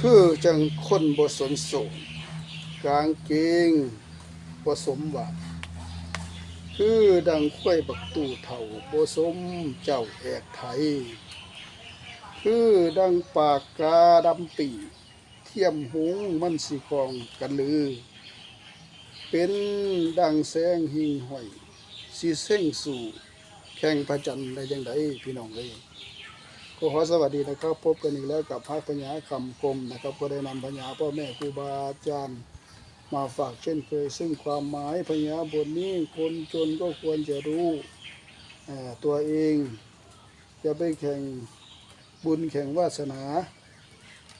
คือจังคนบสนโสมกางเกงบสมหวังคือดังข้อยบักตู่เฒ่าบสมเจ้าแอกไทย คือดังปากกาดำปีเทียมหงมันสิคองกันลือ เป็นดังแสงหิงห้อยสิเส้งสู่แข่งพระจันทร์ได้ยังไงพี่น้องเอ้ย ก็ขอสวัสดีนะครับพบกันอีกแล้วกับภาคปัญญาคำคมนะครับ ก็ได้นำปัญาพ่อแม่ครูบาอาจารย์มาฝากเช่นเคย ซึ่งความหมายปัญาบทนี้คนจนก็ควรจะรู้ตัวเองจะไปแข่งบุญแข่งวาสนา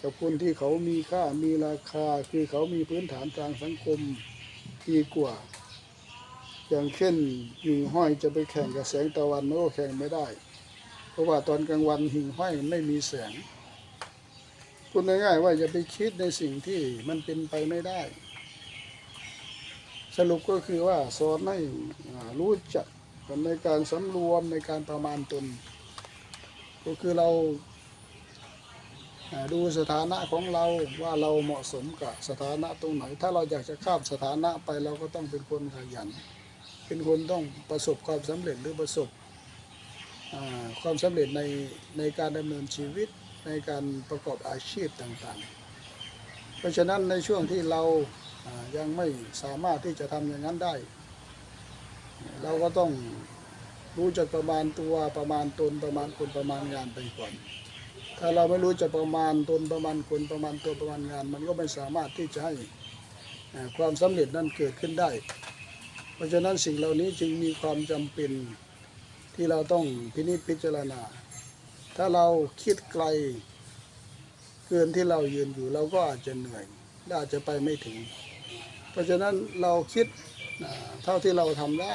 กับคนที่เขามีค่ามีราคาคือเขามีพื้นฐานทางสังคมดีกว่า อย่างเช่นหิ่งห้อยจะไปแข่งกับแสงตะวันมันก็แข่งไม่ได้ เพราะว่าตอนกลางวันหิ่งห้อยมันไม่มีแสงพูดง่ายๆว่าอย่าไปคิดในสิ่งที่มันเป็นไปไม่ได้ สรุปก็คือว่าสอนให้รู้จักในการสำรวมในการประมาณตน ก็คือเราดูสถานะของเราว่าเราเหมาะสมกับสถานะตรงไหน ถ้าเราอยากจะข้ามสถานะไปเราก็ต้องเป็นคนขยัน เป็นคนต้องประสบความสำเร็จหรือประสบ ความสำเร็จในในการดำเนินชีวิตในการประกอบอาชีพต่างๆ เพราะฉะนั้นในช่วงที่เรายังไม่สามารถที่จะทำอย่างนั้นได้ เราก็ต้องรู้จักประมาณตัวประมาณตนประมาณคนประมาณงานไปก่อน ถ้าเราไม่รู้จักประมาณตนประมาณคนประมาณตัวประมาณงาน มันก็ไม่สามารถที่จะให้ความสำเร็จนั้นเกิดขึ้นได้ เพราะฉะนั้นสิ่งเหล่านี้จึงมีความจำเป็น ที่เราต้องพินิจพิจารณา ถ้าเราคิดไกล เกินที่เรายืนอยู่เราก็อาจจะเหนื่อยอาจจะไปไม่ถึง เพราะฉะนั้นเราคิดเท่าที่เราทำได้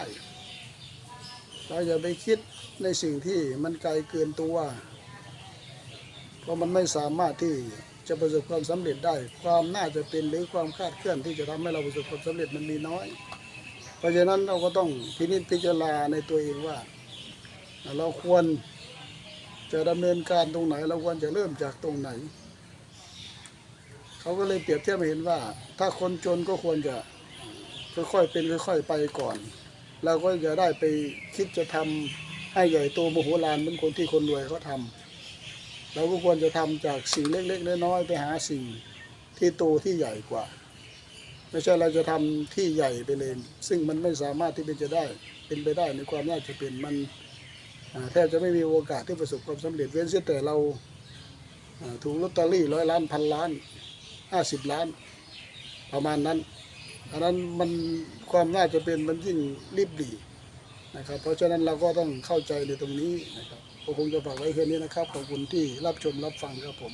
เราอย่าไปคิดในสิ่งที่มันไกลเกินตัว เพราะมันไม่สามารถที่จะประสบความสำเร็จได้ ความน่าจะเป็นหรือความคาดเคลื่อนที่จะทำให้เราประสบความสำเร็จมันมีน้อย เพราะฉะนั้นเราก็ต้องพินิจพิจารณาในตัวเองว่า เราควรจะดำเนินการตรงไหน เราควรจะเริ่มจากตรงไหน เขาก็เลยเปรียบเทียบเห็นว่า ถ้าคนจนก็ควรจะค่อยๆเป็นค่อยๆไปก่อน เราก็จะได้ไปคิดจะทำให้ใหญ่โตโมโหลานเหมือนคนที่คนรวยเขาทำเราก็ควรจะทำจากสิ่งเล็กๆน้อยๆไปหาสิ่งที่โตที่ใหญ่กว่า ไม่ใช่เราจะทำที่ใหญ่ไปเลย ซึ่งมันไม่สามารถที่จะได้เป็นไปได้ในความน่าจะเป็นมัน แทบจะไม่มีโอกาสที่ประสบความสำเร็จเว้นเสียแต่เราถูกลอตเตอรี่ร้อยล้านพันล้านห้าสิบล้าน ประมาณนั้นอันนั้นมันความน่าจะเป็นมันยิ่งรีบดีนะครับ เพราะฉะนั้นเราก็ต้องเข้าใจในตรงนี้นะครับก็คงจะฝากไว้แค่นี้นะครับขอบคุณที่รับชมรับฟังครับผม